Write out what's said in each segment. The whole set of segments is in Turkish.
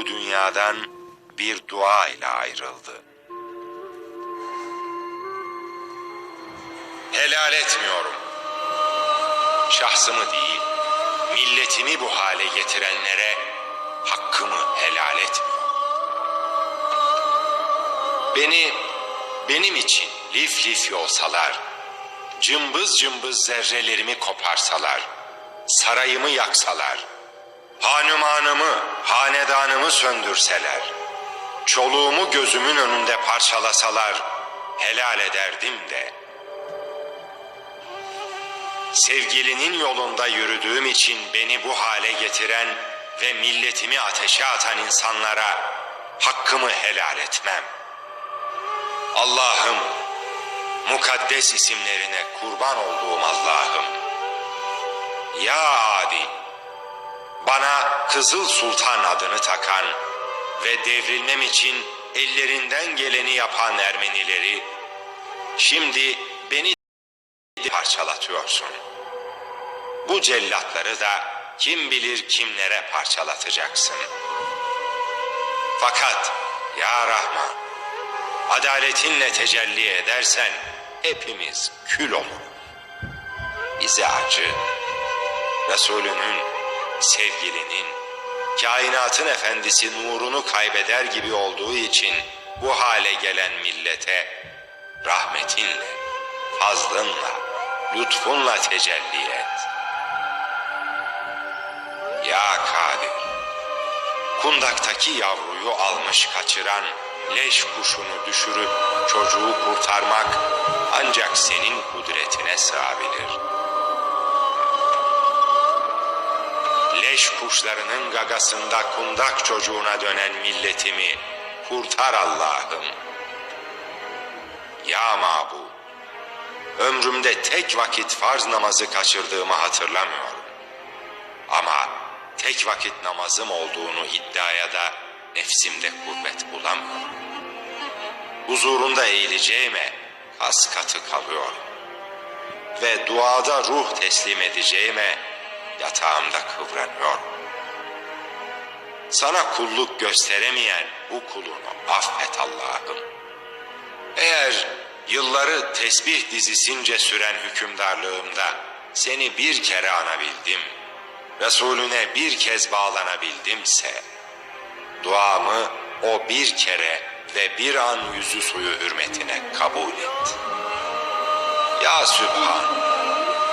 bu dünyadan bir dua ile ayrıldı. Helal etmiyorum. Şahsımı değil, milletimi bu hale getirenlere hakkımı helal etmiyorum. Beni benim için lif lif yolsalar, cımbız cımbız zerrelerimi koparsalar, sarayımı yaksalar, hanumanımı, hanedanımı söndürseler, çoluğumu gözümün önünde parçalasalar, helal ederdim de. Sevgilinin yolunda yürüdüğüm için beni bu hale getiren ve milletimi ateşe atan insanlara hakkımı helal etmem. Allah'ım, mukaddes isimlerine kurban olduğum Allah'ım. Ya adil, bana Kızıl Sultan adını takan ve devrilmem için ellerinden geleni yapan Ermenileri, şimdi beni parçalatıyorsun. Bu cellatları da kim bilir kimlere parçalatacaksın. Fakat ya Rahman, adaletinle tecelli edersen hepimiz kül olur. Bize acı, Resulünün, sevgilinin, kainatın efendisi nurunu kaybeder gibi olduğu için bu hale gelen millete rahmetinle, fazlınla, lütfunla tecelli et. Ya Kadir, kundaktaki yavruyu almış kaçıran leş kuşunu düşürüp çocuğu kurtarmak ancak senin kudretine sığabilir. Leş kuşlarının gagasında kundak çocuğuna dönen milletimi kurtar Allah'ım. Ya mabud, ömrümde tek vakit farz namazı kaçırdığımı hatırlamıyorum. Ama tek vakit namazım olduğunu iddiaya da nefsimde kuvvet bulamıyorum. Huzurunda eğileceğime kas katı kalıyorum. Ve duada ruh teslim edeceğime yatağımda kıvranıyorum. Sana kulluk gösteremeyen bu kulunu affet Allah'ım. Eğer yılları tesbih dizisince süren hükümdarlığımda seni bir kere anabildim, Resulüne bir kez bağlanabildimse, duamı o bir kere ve bir an yüzü suyu hürmetine kabul et. Ya Sübhan,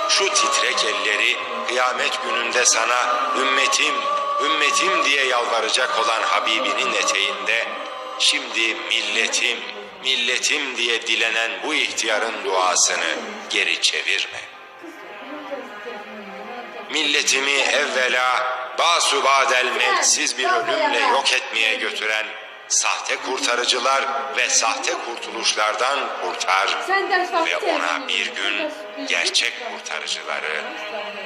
şu titrek elleri kıyamet gününde sana ümmetim, ümmetim diye yalvaracak olan Habibinin eteğinde şimdi milletim, milletim diye dilenen bu ihtiyarın duasını geri çevirme. Milletimi evvela basubadel mevtsiz bir ölümle yok etmeye götüren sahte kurtarıcılar ve sahte kurtuluşlardan kurtar ve ona bir gün gerçek kurtarıcıları,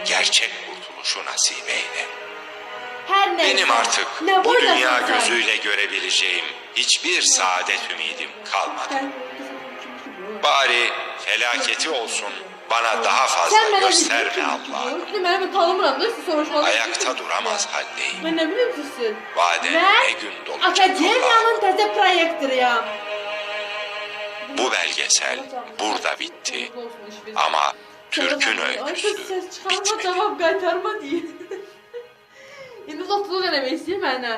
gerçek kurtuluşu nasip eyle. Her neyse. Benim artık Ne bu dünya sen? gözüyle görebileceğim hiçbir saadet ümidim kalmadı. Bari felaketi olsun bana daha fazla Sen gösterme Allah'ım. Siz soruşmalı. Ayakta duramaz haldeyim. Ben ne bileyim sizsin. Vadem Ben ne gün dolacak Akademiyanın Allah'ım. teze proyektörü ya. Bu belgesel burada bitti. Ama Türk'ün öyküsü ses çıkarma bitmedi. cevap qaytarma diye. İndi lotlu denemek istəyir mənə.